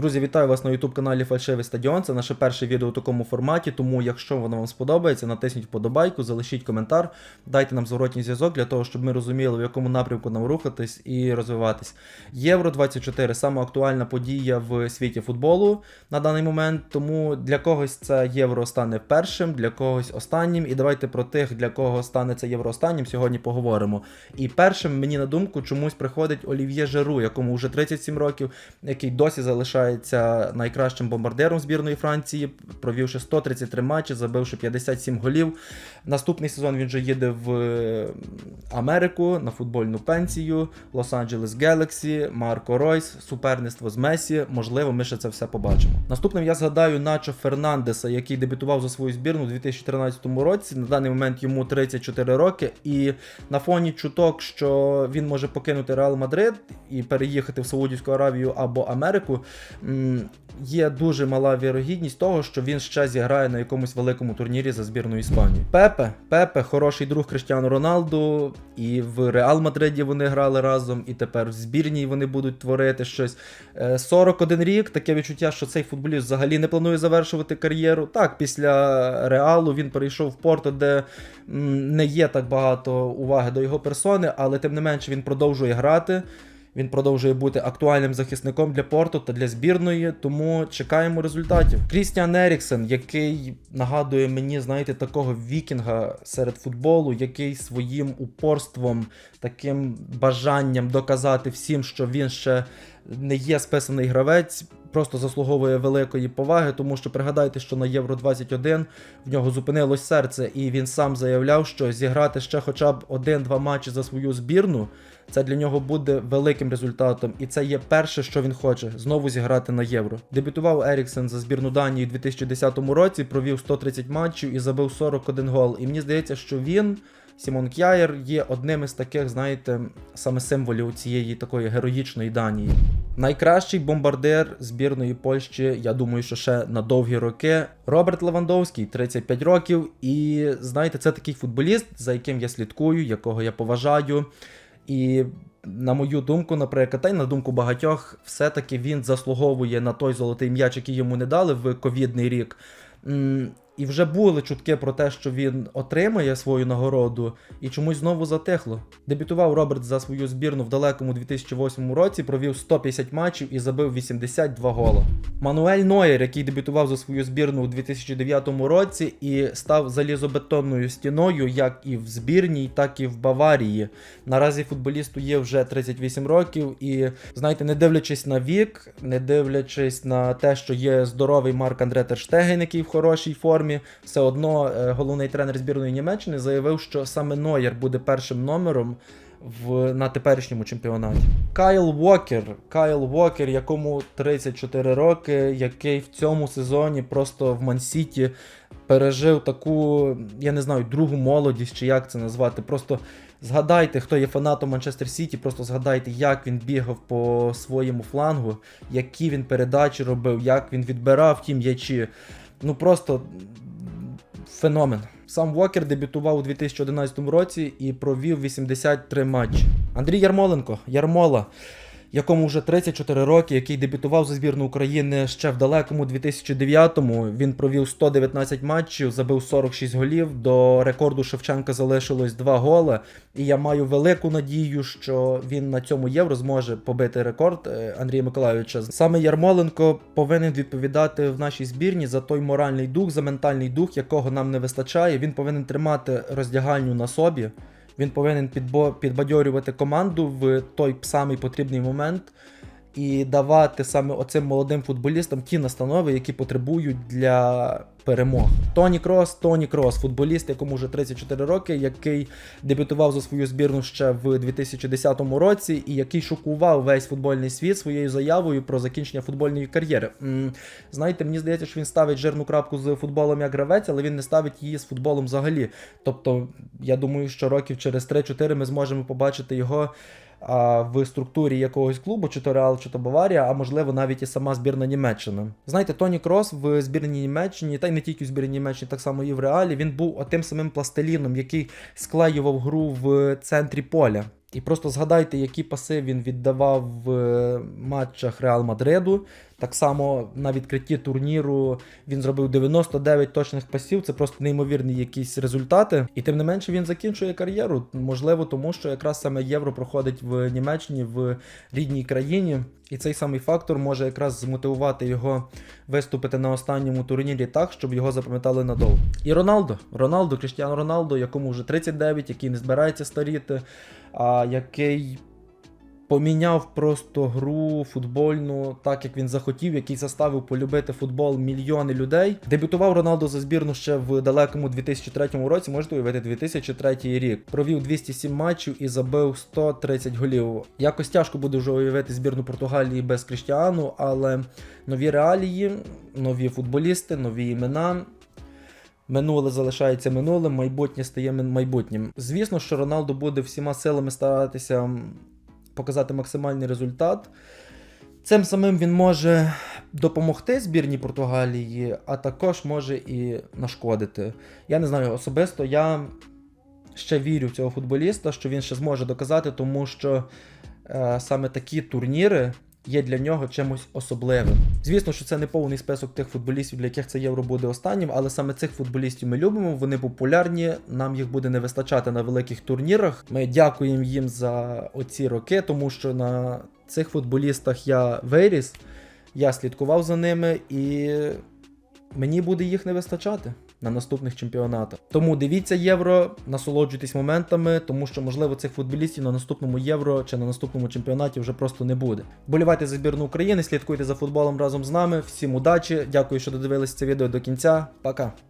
Друзі, вітаю вас на YouTube каналі Фальшивий Стадіон. Це наше перше відео у такому форматі. Тому, якщо воно вам сподобається, натисніть вподобайку, залишіть коментар, дайте нам зворотній зв'язок для того, щоб ми розуміли, в якому напрямку нам рухатись і розвиватись. Євро 24 саме актуальна подія в світі футболу на даний момент. Тому для когось це євро стане першим, для когось останнім. І давайте про тих, для кого стане це євро останнім, сьогодні поговоримо. І першим мені на думку чомусь приходить Олів'є Жеру, якому вже 37 років, який досі залишається найкращим бомбардиром збірної Франції, провівши 133 матчі, забивши 57 голів. Наступний сезон він вже їде в е, Америку на футбольну пенсію, Лос-Анджелес Galaxy, Марко Ройс, суперництво з Месі. Можливо, ми ще це все побачимо. Наступним я згадаю Начо Фернандеса, який дебютував за свою збірну у 2013 році. На даний момент йому 34 роки, і на фоні чуток, що він може покинути Реал Мадрид і переїхати в Саудівську Аравію або Америку. Є дуже мала вірогідність того, що він ще зіграє на якомусь великому турнірі за збірну Іспанії. Пепе, Пепе, хороший друг Криштіану Роналду, і в Реал Мадриді вони грали разом, і тепер в збірній вони будуть творити щось. Е, 41 рік, таке відчуття, що цей футболіст взагалі не планує завершувати кар'єру. Так, після Реалу він перейшов в Порто, де не є так багато уваги до його персони, але тим не менше він продовжує грати. Він продовжує бути актуальним захисником для порту та для збірної, тому чекаємо результатів. Крістіан Еріксен, який нагадує мені, знаєте, такого вікінга серед футболу, який своїм упорством, таким бажанням доказати всім, що він ще не є списаний гравець. Просто заслуговує великої поваги, тому що пригадайте, що на Євро 21 в нього зупинилось серце, і він сам заявляв, що зіграти ще хоча б один-два матчі за свою збірну це для нього буде великим результатом, і це є перше, що він хоче знову зіграти на євро. Дебютував Еріксен за збірну Данії у 2010 році, провів 130 матчів і забив 41 гол. І мені здається, що він. Сімон Кяєр є одним із таких, знаєте, саме символів цієї такої героїчної Данії. Найкращий бомбардир збірної Польщі, я думаю, що ще на довгі роки. Роберт Левандовський, 35 років. І знаєте, це такий футболіст, за яким я слідкую, якого я поважаю. І на мою думку, наприклад, та й на думку багатьох, все-таки він заслуговує на той золотий м'яч, який йому не дали в ковідний рік. І вже були чутки про те, що він отримає свою нагороду, і чомусь знову затихло. Дебютував Роберт за свою збірну в далекому 2008 році, провів 150 матчів і забив 82 гола. Мануель Нойер, який дебютував за свою збірну у 2009 році і став залізобетонною стіною, як і в збірній, так і в Баварії. Наразі футболісту є вже 38 років, і знаєте, не дивлячись на вік, не дивлячись на те, що є здоровий Марк Андре Терштеген, який в хорошій формі, все одно е, головний тренер збірної Німеччини заявив, що саме Нойер буде першим номером. В на теперішньому чемпіонаті Кайл Уокер, Кайл Уокер, якому 34 роки, який в цьому сезоні просто в Мансіті пережив таку, я не знаю, другу молодість, чи як це назвати. Просто згадайте, хто є фанатом Манчестер Сіті, просто згадайте, як він бігав по своєму флангу, які він передачі робив, як він відбирав ті м'ячі. Ну просто феномен. Сам Вокер дебютував у 2011 році і провів 83 матчі. Андрій Ярмоленко, Ярмола, якому вже 34 роки, який дебютував за збірну України ще в далекому 2009-му. Він провів 119 матчів, забив 46 голів. До рекорду Шевченка залишилось 2 голи. І я маю велику надію, що він на цьому євро зможе побити рекорд е, Андрія Миколайовича. Саме Ярмоленко повинен відповідати в нашій збірні за той моральний дух, за ментальний дух, якого нам не вистачає. Він повинен тримати роздягальню на собі. Він повинен підбо- підбадьорювати команду в той самий потрібний момент і давати саме оцим молодим футболістам ті настанови, які потребують для перемог. Тоні Крос, Тоні Крос, футболіст, якому вже 34 роки, який дебютував за свою збірну ще в 2010 році, і який шокував весь футбольний світ своєю заявою про закінчення футбольної кар'єри. Знаєте, мені здається, що він ставить жирну крапку з футболом як гравець, але він не ставить її з футболом взагалі. Тобто, я думаю, що років через 3-4 ми зможемо побачити його в структурі якогось клубу, чи то Реал, чи то Баварія, а можливо навіть і сама збірна Німеччини. Знаєте, Тоні Крос в збірній Німеччині, та й не тільки в збірній Німеччині, так само і в Реалі, він був отим самим пластиліном, який склеював гру в центрі поля. І просто згадайте, які паси він віддавав в матчах Реал Мадриду. Так само на відкритті турніру він зробив 99 точних пасів. Це просто неймовірні якісь результати. І тим не менше він закінчує кар'єру. Можливо, тому що якраз саме євро проходить в Німеччині в рідній країні. І цей самий фактор може якраз змотивувати його виступити на останньому турнірі так, щоб його запам'ятали надовго. І Роналдо, Роналдо, Кріштіану Роналдо, якому вже 39, який не збирається старіти, а який поміняв просто гру футбольну, так як він захотів, який заставив полюбити футбол мільйони людей. Дебютував Роналдо за збірну ще в далекому 2003 році. Можете уявити 2003 рік. Провів 207 матчів і забив 130 голів. Якось тяжко буде вже уявити збірну Португалії без Кріштіану, але нові реалії, нові футболісти, нові імена. Минуле залишається минулим, майбутнє стає майбутнім. Звісно, що Роналдо буде всіма силами старатися показати максимальний результат. Цим самим він може допомогти збірній Португалії, а також може і нашкодити. Я не знаю, особисто я ще вірю в цього футболіста, що він ще зможе доказати, тому що е, саме такі турніри є для нього чимось особливим. Звісно, що це не повний список тих футболістів, для яких це євро буде останнім, але саме цих футболістів ми любимо, вони популярні, нам їх буде не вистачати на великих турнірах. Ми дякуємо їм за оці роки, тому що на цих футболістах я виріс, я слідкував за ними і мені буде їх не вистачати на наступних чемпіонатах. Тому дивіться євро, насолоджуйтесь моментами, тому що, можливо, цих футболістів на наступному євро чи на наступному чемпіонаті вже просто не буде. Болівайте за збірну України, слідкуйте за футболом разом з нами. Всім удачі! Дякую, що додивились це відео до кінця. Пока!